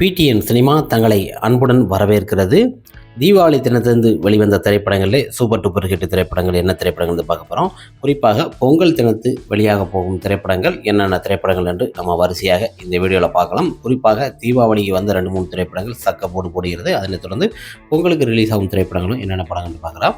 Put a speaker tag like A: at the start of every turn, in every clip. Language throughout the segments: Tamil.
A: பிடிஎன் சினிமா தங்களை அன்புடன் வரவேற்கிறது. தீபாவளி தினத்திலிருந்து வெளிவந்த திரைப்படங்களிலே சூப்பர் டூப்பர் ஹிட் திரைப்படங்கள் என்ன திரைப்படங்கள் பார்க்க போகிறோம் குறிப்பாக பொங்கல் தினத்து வெளியாக போகும் திரைப்படங்கள் என்னென்ன திரைப்படங்கள் என்று நம்ம வரிசையாக இந்த வீடியோவில் பார்க்கலாம். குறிப்பாக தீபாவளிக்கு வந்த ரெண்டு மூணு திரைப்படங்கள் சக்க போடு போடுகிறது. அதனைத் தொடர்ந்து பொங்கலுக்கு ரிலீஸ் ஆகும் திரைப்படங்களும் என்னென்ன படங்கள்னு பார்க்கலாம்.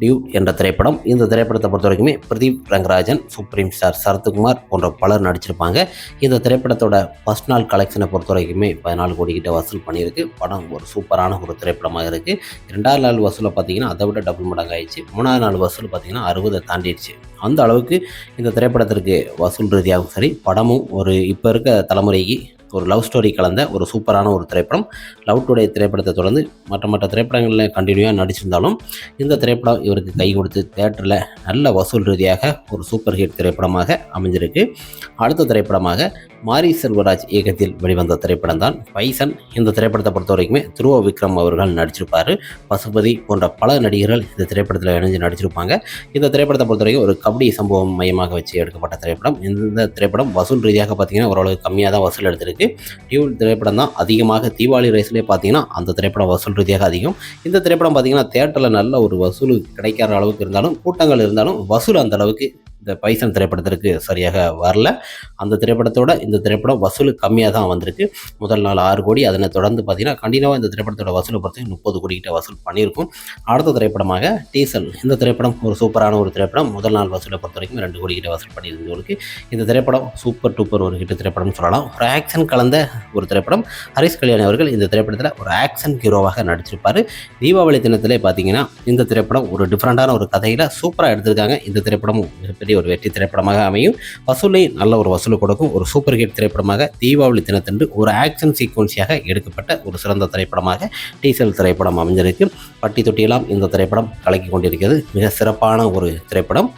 A: டியூ என்ற திரைப்படம். இந்த திரைப்படத்தை பொறுத்த வரைக்குமே பிரதீப் ரங்கராஜன் சுப்ரீம் ஸ்டார் சரத்குமார் போன்ற பலர் நடிச்சிருப்பாங்க. இந்த திரைப்படத்தோட ஃபஸ்ட் நாள் கலெக்ஷனை பொறுத்த வரைக்குமே பதினாலு கோடி கிட்ட வசூல் பண்ணியிருக்கு. படம் ஒரு சூப்பரான ஒரு திரைப்படமாக இருக்குது ரெண்டாவது நாள் வசூலை பார்த்தீங்கன்னா அதை விட டபுள் மடங்கு ஆயிடுச்சு. மூணாவது நாள் வசூல் பார்த்தீங்கன்னா அறுபதை தாண்டிடுச்சு. அந்த அளவுக்கு இந்த திரைப்படத்திற்கு வசூல் ரீதியாகவும் சரி படமும் ஒரு இப்போ இருக்க தலைமுறைக்கு ஒரு லவ் ஸ்டோரி கலந்த ஒரு சூப்பரான ஒரு திரைப்படம். லவ் டுடே திரைப்படத்தை தொடர்ந்து மற்ற மற்ற திரைப்படங்களில் கண்டினியூவாக நடிச்சிருந்தாலும் இந்த திரைப்படம் இவருக்கு கை கொடுத்து தேட்டரில் நல்ல வசூல் ரீதியாக ஒரு சூப்பர் ஹிட் திரைப்படமாக அமைஞ்சிருக்கு. அடுத்த திரைப்படமாக மாரி செல்வராஜ் இயக்கத்தில் வெளிவந்த திரைப்படம் தான் பைசன். இந்த திரைப்படத்தை பொறுத்த வரைக்குமே துருவ விக்ரம் அவர்கள் நடிச்சிருப்பார். பசுபதி போன்ற பல நடிகர்கள் இந்த திரைப்படத்தில் இணைஞ்சு நடிச்சிருப்பாங்க. இந்த திரைப்படத்தை பொறுத்த வரைக்கும் ஒரு கபடி சம்பவம் மையமாக வச்சு எடுக்கப்பட்ட திரைப்படம். இந்த திரைப்படம் வசூல் ரீதியாக பார்த்தீங்கன்னா ஓரளவு கம்மியாக தான் வசூல் எடுத்திருக்கு. டியூல் திரைப்படம் தான் அதிகமாக தீபாவளி ரைஸ்லேயே பார்த்தீங்கன்னா அந்த திரைப்படம் வசூல் ரீதியாக அதிகம். இந்த திரைப்படம் பார்த்தீங்கன்னா தேட்டரில் நல்ல ஒரு வசூல் கிடைக்காத அளவுக்கு இருந்தாலும் கூட்டங்கள் இருந்தாலும் வசூல் அந்த அளவுக்கு இந்த பைசன் திரைப்படத்திற்கு சரியாக வரல. அந்த திரைப்படத்தோட இந்த திரைப்படம் வசூல் கம்மியாக தான் வந்திருக்கு. முதல் நாள் ஆறு கோடி. அதனை தொடர்ந்து பார்த்தீங்கன்னா கண்டினியூவாக இந்த திரைப்படத்தோட வசூலை பொறுத்து முப்பது கோடி கிட்ட வசூல் பண்ணியிருக்கும். அடுத்த திரைப்படமாக டீசல். இந்த திரைப்படம் ஒரு சூப்பரான ஒரு திரைப்படம். முதல் நாள் வசூலை பொறுத்த வரைக்கும் ரெண்டு கோடி கிட்ட வசூல் பண்ணியிருந்தவங்களுக்கு இந்த திரைப்படம் சூப்பர் டூப்பர் ஒரு கிட்ட திரைப்படம்னு சொல்லலாம். ஒரு ஆக்ஷன் கலந்த ஒரு திரைப்படம். ஹரிஷ் கல்யாணி அவர்கள் இந்த திரைப்படத்தில் ஒரு ஆக்ஷன் ஹீரோவாக நடிச்சிருப்பார். தீபாவளி தினத்திலே பார்த்தீங்கன்னா இந்த திரைப்படம் ஒரு டிஃப்ரெண்ட்டான ஒரு கதையில் சூப்பராக எடுத்திருக்காங்க. இந்த திரைப்படமும் மிகப்பெரிய ஒரு வெற்றி திரைப்படமாக அமையும். வசூலை நல்ல ஒரு வசூல் கொடுக்கும் ஒரு சூப்பர் ஹிட் திரைப்படமாக தீபாவளி தினத்தன்று ஒரு ஆக்ஷன் சீக்வன்ஸியாக எடுக்கப்பட்ட ஒரு சிறந்த திரைப்படமாக டீசல் திரைப்படம் அமைஞ்சிருக்கு பட்டி தொட்டியெல்லாம் இந்த திரைப்படம் கலக்கி கொண்டிருக்கிறது. மிக சிறப்பான ஒரு திரைப்படம்.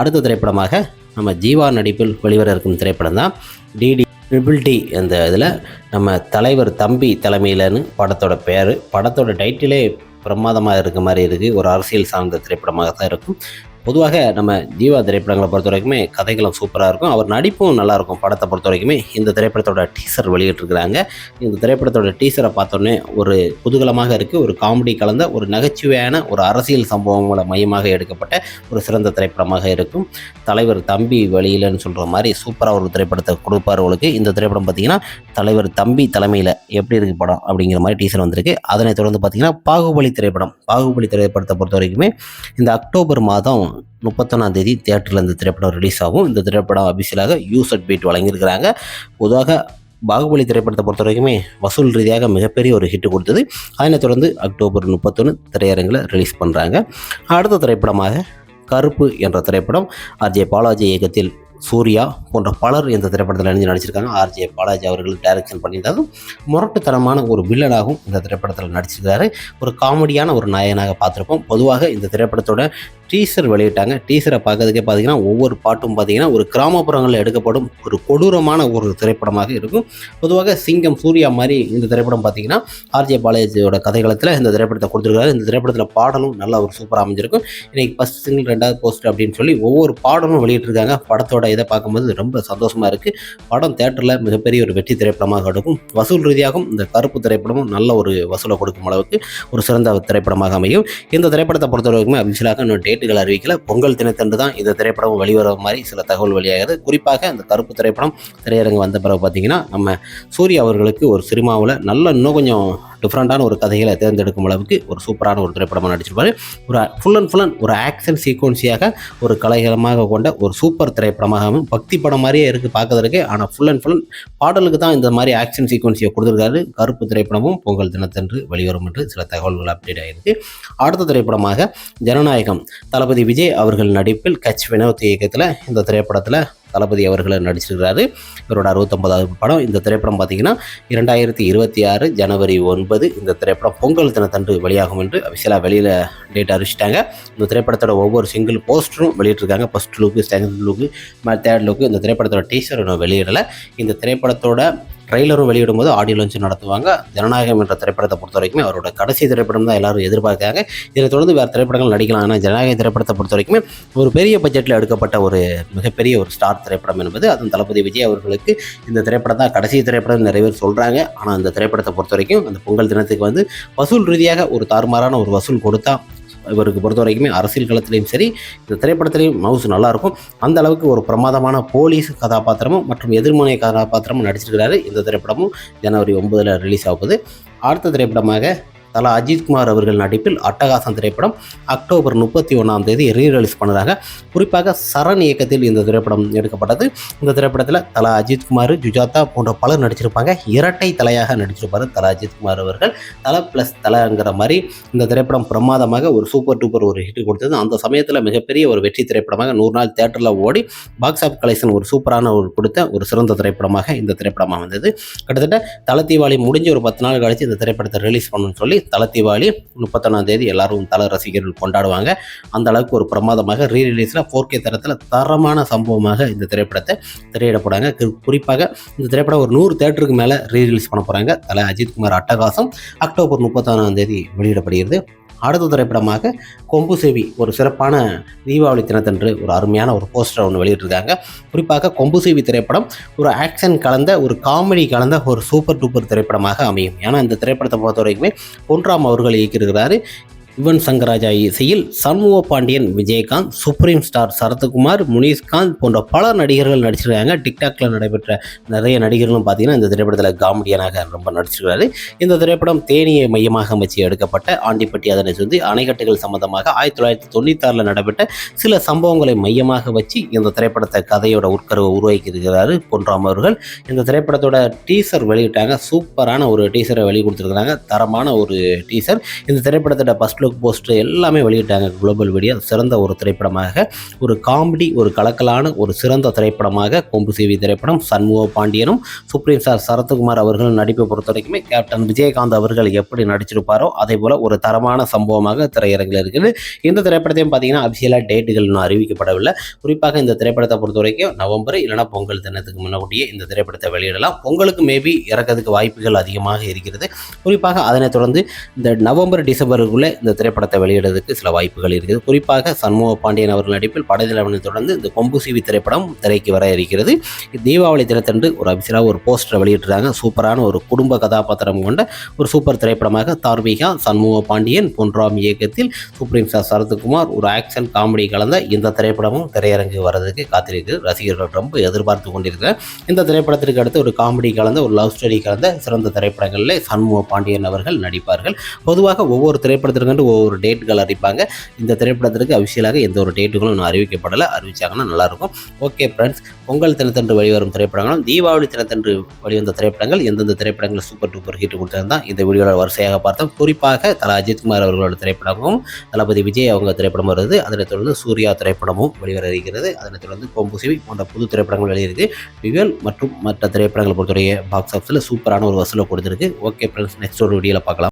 A: அடுத்த திரைப்படமாக நம்ம ஜீவா நடிப்பில் வெளிவர இருக்கும் திரைப்படம் தான் டிடி ட்ரிபிள் டி அந்த இதில் நம்ம தலைவர் தம்பி தலைமையிலன்னு படத்தோட பேர். படத்தோட டைட்டிலே பிரமாதமாக இருக்க மாதிரி இருக்குது ஒரு அரசியல் சார்ந்த திரைப்படமாக தான் இருக்கும். பொதுவாக நம்ம ஜீவா திரைப்படங்களை பொறுத்த வரைக்குமே கதைகளும் சூப்பராக இருக்கும். அவர் நடிப்பும் நல்லாயிருக்கும் படத்தை பொறுத்த வரைக்குமே இந்த திரைப்படத்தோட டீசர் வெளியிட்டிருக்கிறாங்க. இந்த திரைப்படத்தோட டீசரை பார்த்தோன்னே ஒரு குதூகலமாக இருக்குது ஒரு காமெடி கலந்த ஒரு நகைச்சுவையான ஒரு அரசியல் சம்பவங்களை மையமாக எடுக்கப்பட்ட ஒரு சிறந்த திரைப்படமாக இருக்கும். தலைவர் தம்பி வழியிலன்னு சொல்கிற மாதிரி சூப்பராக ஒரு திரைப்படத்தை கொடுப்பார்களுக்கு இந்த திரைப்படம் பார்த்தீங்கன்னா தலைவர் தம்பி தலைமையில் எப்படி இருக்குது படம் அப்படிங்கிற மாதிரி டீசர் வந்திருக்கு. அதனைத் தொடர்ந்து பார்த்தீங்கன்னா பாகுபலி திரைப்படம். பாகுபலி திரைப்படத்தை பொறுத்த வரைக்குமே இந்த அக்டோபர் மாதம் முப்பத்தொன்னாம் தேதி தியேட்டரில் இந்த திரைப்படம் ரிலீஸ் ஆகும். இந்த திரைப்படம் அபிஷியலாக யூசட் பீட் வழங்கியிருக்கிறாங்க. பொதுவாக பாகுபலி திரைப்படத்தை பொறுத்த வரைக்குமே வசூல் ரீதியாக மிகப்பெரிய ஒரு ஹிட் கொடுத்தது. அதனைத் தொடர்ந்து அக்டோபர் முப்பத்தொன்று திரையரங்கில் ரிலீஸ் பண்ணுறாங்க அடுத்த திரைப்படமாக கருப்பு என்ற திரைப்படம் ஆர்ஜே பாலாஜி இயக்கத்தில் சூர்யா போன்ற பலர் இந்த திரைப்படத்தில் இணைஞ்சு நடிச்சிருக்காங்க. ஆர்ஜே பாலாஜி அவர்கள் டைரக்ஷன் பண்ணியிருந்தாலும் முரட்டுத்தனமான ஒரு வில்லனாகவும் இந்த திரைப்படத்தில் நடிச்சிருக்காரு. ஒரு காமெடியான ஒரு நாயகனாக பார்த்துருப்போம். பொதுவாக இந்த திரைப்படத்தோட டீசர் வெளியிட்டாங்க. டீசரை பார்க்கறதுக்கே பார்த்தீங்கன்னா ஒவ்வொரு பாட்டும் பார்த்தீங்கன்னா ஒரு கிராமப்புறங்களில் எடுக்கப்படும் ஒரு கொடூரமான ஒரு திரைப்படமாக இருக்கும். பொதுவாக சிங்கம் சூர்யா மாதிரி இந்த திரைப்படம் பார்த்தீங்கன்னா ஆர்ஜே பாலாஜியோட கதைகளத்தில் இந்த திரைப்படத்தை கொடுத்துருக்காரு. இந்த திரைப்படத்தில் பாடலும் நல்லா ஒரு சூப்பராக அமைஞ்சிருக்கும். இன்னைக்கு ஃபஸ்ட் சிங்கிள் ரெண்டாவது போஸ்ட் அப்படின்னு சொல்லி ஒவ்வொரு பாடலும் வெளியிட்டிருக்காங்க. படத்தோட இதை பார்க்கும்போது ரொம்ப சந்தோஷமாக இருக்குது படம் தேட்டரில் மிகப்பெரிய ஒரு வெற்றி திரைப்படமாக எடுக்கும். வசூல் ரீதியாகவும் இந்த கருப்பு திரைப்படமும் நல்ல ஒரு வசூலை கொடுக்கும் அளவுக்கு ஒரு சிறந்த திரைப்படமாக அமையும். இந்த திரைப்படத்தை பொறுத்த வரைக்குமே அபிஷியலாக இன்னும் டேட்டுகள் அறிவிக்கல. பொங்கல் தினத்தன்று தான் இந்த திரைப்படம் வெளிவர மாதிரி சில தகவல் வெளியாகுது குறிப்பாக இந்த கருப்பு திரைப்படம் திரையரங்கு வந்த பிறகு பார்த்தீங்கன்னா நம்ம சூர்யா அவர்களுக்கு ஒரு சினிமாவில் நல்ல இன்னும் கொஞ்சம் டிஃப்ரெண்ட்டான ஒரு கதைகளை தேர்ந்தெடுக்கும் அளவுக்கு ஒரு சூப்பரான ஒரு திரைப்படமாக நடிச்சிருப்பாரு. ஒரு ஃபுல் அண்ட் ஃபுல் அண்ட் ஒரு ஆக்ஷன் சீக்வன்ஸியாக ஒரு கலைகளமாக கொண்ட ஒரு சூப்பர் திரைப்படமாகவும் பக்தி படம் மாதிரியே இருக்குது பார்க்கறதுக்கு. ஆனால் ஃபுல் அண்ட் ஃபுல் பாடலுக்கு தான் இந்த மாதிரி ஆக்ஷன் சீக்வன்ஸியை கொடுத்துருக்காரு. கருப்பு திரைப்படமும் பொங்கல் தினத்தன்று வெளிவரும் என்று சில தகவல்கள் அப்டேட் ஆகிருக்கு அடுத்த திரைப்படமாக ஜனநாயகம் தளபதி விஜய் அவர்கள் நடிப்பில் கட்ச் வினோத் இயக்கத்தில் இந்த திரைப்படத்தில் தளபதி அவர்கள் நடிச்சிருக்கிறாரு. இவரோட அறுபத்தொன்பதாவது படம். இந்த திரைப்படம் பார்த்தீங்கன்னா இரண்டாயிரத்தி இருபத்தி ஆறு ஜனவரி ஒன்பது இந்த திரைப்படம் பொங்கல் தினத்தன்று வெளியாகும் என்று அபிஷியலாக வெளியில் டேட் அறிவிச்சிட்டாங்க. இந்த திரைப்படத்தோட ஒவ்வொரு சிங்கிள் போஸ்டரும் வெளியிட்டிருக்காங்க. First look second look third look இந்த திரைப்படத்தோட டீசர் இன்னும் வெளியிடலை. இந்த திரைப்படத்தோட ட்ரெய்லரும் வெளியிடும் போது ஆடியோ லான்ச் நடத்துவாங்க. ஜனநாயகம் என்ற திரைப்படத்தை பொறுத்த வரைக்குமே அவரோட கடைசி திரைப்படம் தான் எல்லாரும் எதிர்பார்க்காங்க இதை தொடர்ந்து வேறு திரைப்படங்கள் நடிக்கலாம். ஆனால் ஜனநாயக திரைப்படத்தை பொறுத்த வரைக்குமே ஒரு பெரிய பட்ஜெட்டில் எடுக்கப்பட்ட ஒரு மிகப்பெரிய ஒரு ஸ்டார் திரைப்படம் என்பது அதுவும் தளபதி விஜய் அவர்களுக்கு இந்த திரைப்படம் தான். கடைசி திரைப்படம் நிறைய பேர் சொல்கிறாங்க ஆனால் அந்த திரைப்படத்தை பொறுத்த வரைக்கும் அந்த பொங்கல் தினத்துக்கு வந்து வசூல் ரீதியாக ஒரு தாறுமாறான ஒரு வசூல் கொடுத்தா இவருக்கு பொறுத்த வரைக்குமே அரசியல் களத்திலையும் சரி இந்த திரைப்படத்திலையும் மவுஸ் நல்லாயிருக்கும். அந்த அளவுக்கு ஒரு பிரமாதமான போலீஸ் கதாபாத்திரமும் மற்றும் எதிர்மனை கதாபாத்திரமும் நடிச்சிருக்கிறாரு இந்த திரைப்படமும் ஜனவரி ஒன்பதில் ரிலீஸ் ஆகுது அடுத்த திரைப்படமாக தலா அஜித்குமார் அவர்கள் நடிப்பில் அட்டகாசம் திரைப்படம் அக்டோபர் முப்பத்தி ஒன்றாம் தேதி ரீரிலீஸ் பண்ணுறாங்க குறிப்பாக சரண் இயக்கத்தில் இந்த திரைப்படம் எடுக்கப்பட்டது. இந்த திரைப்படத்தில் தலா அஜித்குமார் ஜுஜாதா போன்ற பலர் நடிச்சிருப்பாங்க. இரட்டை தலையாக நடிச்சிருப்பார் தலா அஜித்குமார் அவர்கள். தலை ப்ளஸ் தலைங்கிற மாதிரி இந்த திரைப்படம் பிரமாதமாக ஒரு சூப்பர் டூப்பர் ஒரு ஹிட் கொடுத்தது. அந்த சமயத்தில் மிகப்பெரிய ஒரு வெற்றி திரைப்படமாக நூறு நாள் தேட்டரில் ஓடி பாக்ஸ் ஆஃப் கலெக்ஷன் ஒரு சூப்பரான ஒரு கொடுத்த ஒரு சிறந்த திரைப்படமாக இந்த திரைப்படமாக வந்தது கிட்டத்தட்ட தல தீபாவளி முடிஞ்சு ஒரு பத்து நாள் கழித்து இந்த திரைப்படத்தை ரிலீஸ் பண்ணணும்னு சொல்லி தல தீபாவளி முப்பத்தொன்னாம் தேதி எல்லாரும் தல ரசிகர்கள் கொண்டாடுவாங்க. அந்த அளவுக்கு ஒரு பிரமாதமாக ரீ ரிலீஸில் ஃபோர் கே தரத்தில் தரமான சம்பவமாக இந்த திரைப்படத்தை திரையிட போகிறாங்க குறிப்பாக இந்த திரைப்படம் ஒரு நூறு தேட்டருக்கு மேலே ரீ ரிலீஸ் பண்ண போகிறாங்க தலை அஜித்குமார் அட்டகாசம். அக்டோபர் முப்பத்தொன்னாம் தேதி வெளியிடப்படுகிறது. அடுத்த திரைப்படமாக கொம்பு செவி ஒரு சிறப்பான தீபாவளி தினத்தன்று ஒரு அருமையான ஒரு போஸ்டர் ஒன்று வெளியிட்டிருக்காங்க. குறிப்பாக கொம்பு செவி திரைப்படம் ஒரு ஆக்ஷன் கலந்த ஒரு காமெடி கலந்த ஒரு சூப்பர் டூப்பர் திரைப்படமாக அமையும். ஏன்னா இந்த திரைப்படத்தை பொறுத்த வரைக்குமே பொன்ராம் அவர்கள் இயக்கியிருக்கிறாரு. யுவன் சங்கராஜா இசையில் சண்முக பாண்டியன் விஜயகாந்த் சுப்ரீம் ஸ்டார் சரத்குமார் முனீஷ்காந்த் போன்ற பல நடிகர்கள் நடிச்சிருக்காங்க. டிக்டாக்ல நடைபெற்ற நிறைய நடிகர்களும் பார்த்தீங்கன்னா இந்த திரைப்படத்தில் காமெடியனாக ரொம்ப நடிச்சிருக்காரு. இந்த திரைப்படம் தேனியை மையமாக வச்சு எடுக்கப்பட்ட ஆண்டிப்பட்டி அதனை சுற்றி அணைக்கட்டுகள் சம்பந்தமாக ஆயிரத்தி தொள்ளாயிரத்தி தொண்ணூத்தாறில் நடைபெற்ற சில சம்பவங்களை மையமாக வச்சு இந்த திரைப்படத்தை கதையோட உட்கருவை உருவாக்கியிருக்கிறாரு பொன்றாம் அவர்கள். இந்த திரைப்படத்தோட டீசர் வெளியிட்டாங்க. சூப்பரான ஒரு டீசரை வெளி கொடுத்துருக்காங்க தரமான ஒரு டீசர் இந்த திரைப்படத்தோட ஃபஸ்ட் லுக் போஸ்டர் எல்லாமே வெளியிட்டாங்க குளோபல் வீடியோ சிறந்த ஒரு திரைப்படமாக ஒரு காமெடி ஒரு கலக்கலான ஒரு சிறந்த திரைப்படமாக கொம்பு சேவி திரைப்படம் சண்முக பாண்டியனும் சுப்ரீம் ஸ்டார் சரத்குமார் அவர்கள் நடிப்பை பொறுத்த வரைக்குமே கேப்டன் விஜயகாந்த் அவர்கள் எப்படி நடிச்சிருப்பாரோ அதே போல் ஒரு தரமான சம்பவமாக திரையரங்கில் இருக்குது. இந்த திரைப்படத்தையும் பார்த்தீங்கன்னா அபிஷியலாக டேட்டுகள் இன்னும் அறிவிக்கப்படவில்லை. குறிப்பாக இந்த திரைப்படத்தை பொறுத்த வரைக்கும் நவம்பர் இல்லைனா பொங்கல் தினத்துக்கு முன்னாடியே இந்த திரைப்படத்தை வெளியிடலாம். பொங்கலுக்கு மேபி இறக்கிறதுக்கு வாய்ப்புகள் அதிகமாக இருக்கிறது. குறிப்பாக அதனைத் தொடர்ந்து இந்த நவம்பர் டிசம்பருக்குள்ளே இந்த திரைப்படத்தை வெளியிடுறதுக்கு சில வாய்ப்புகள் இருக்குது. குறிப்பாக சண்முக பாண்டியன் அவர்கள் நடிப்பில் படைத்தலைவனை தொடர்ந்து இந்த கொம்பு சிவி திரைப்படம் திரைக்கு வர இருக்கிறது. தீபாவளி தினத்தன்று ஒரு அபிசராக ஒரு போஸ்டரை வெளியிட்டிருக்காங்க. சூப்பரான ஒரு குடும்ப கதாபாத்திரம் கொண்ட ஒரு சூப்பர் திரைப்படமாக தார்மீகா சண்முக பாண்டியன் பொன்ராம் இயக்கத்தில் சுப்ரீம் சார் சரத்குமார் ஒரு ஆக்ஷன் காமெடி கலந்த இந்த திரைப்படமும் திரையரங்கு வரதுக்கு காத்திருக்கு ரசிகர்கள் ரொம்ப எதிர்பார்த்து கொண்டிருக்கிறார். இந்த திரைப்படத்திற்கு அடுத்து ஒரு காமெடி கலந்த ஒரு லவ் ஸ்டோரி கலந்த சிறந்த திரைப்படங்களில் சண்முக பாண்டியன் அவர்கள் நடிப்பார்கள். பொதுவாக ஒவ்வொரு திரைப்படத்திற்கு ஒவ்வொரு டேட்டுகள் அறிவிப்பாங்க இந்த திரைப்படத்திற்கு அபிஷியலாக எந்த ஒரு டேட்டுகளும் இன்னும் அறிவிக்கப்படலை. அறிவிச்சாங்கன்னா நல்லாயிருக்கும். ஓகே ஃப்ரெண்ட்ஸ் பொங்கல் தினத்தன்று வெளிவரும் திரைப்படங்களும் தீபாவளி தினத்தன்று வெளிவந்த திரைப்படங்கள் எந்தெந்த திரைப்படங்கள் சூப்பர் டூப்பர் ஹிட் கொடுத்திருந்தா இந்த வீடியோவில் வரிசையாக பார்த்தோம். குறிப்பாக தலா அஜித்குமார் அவர்களோட திரைப்படமும் தளபதி விஜய் அவங்க திரைப்படம் வருது. அதனைத் தொடர்ந்து சூர்யா திரைப்படமும் வெளிவர இருக்கிறது. அதனைத் தொடர்ந்து கொம்பு சிவி போன்ற புது திரைப்படங்கள் வெளியிருக்கு டுவெல் மற்றும் மற்ற திரைப்படங்களை பொறுத்தவரைய பாக்ஸ் ஆஃபீஸில் சூப்பரான ஒரு வசூலை கொடுத்துருக்கு. ஓகே ஃப்ரெண்ட்ஸ் நெக்ஸ்ட் ஒரு வீடியோவில் பார்க்கலாம்.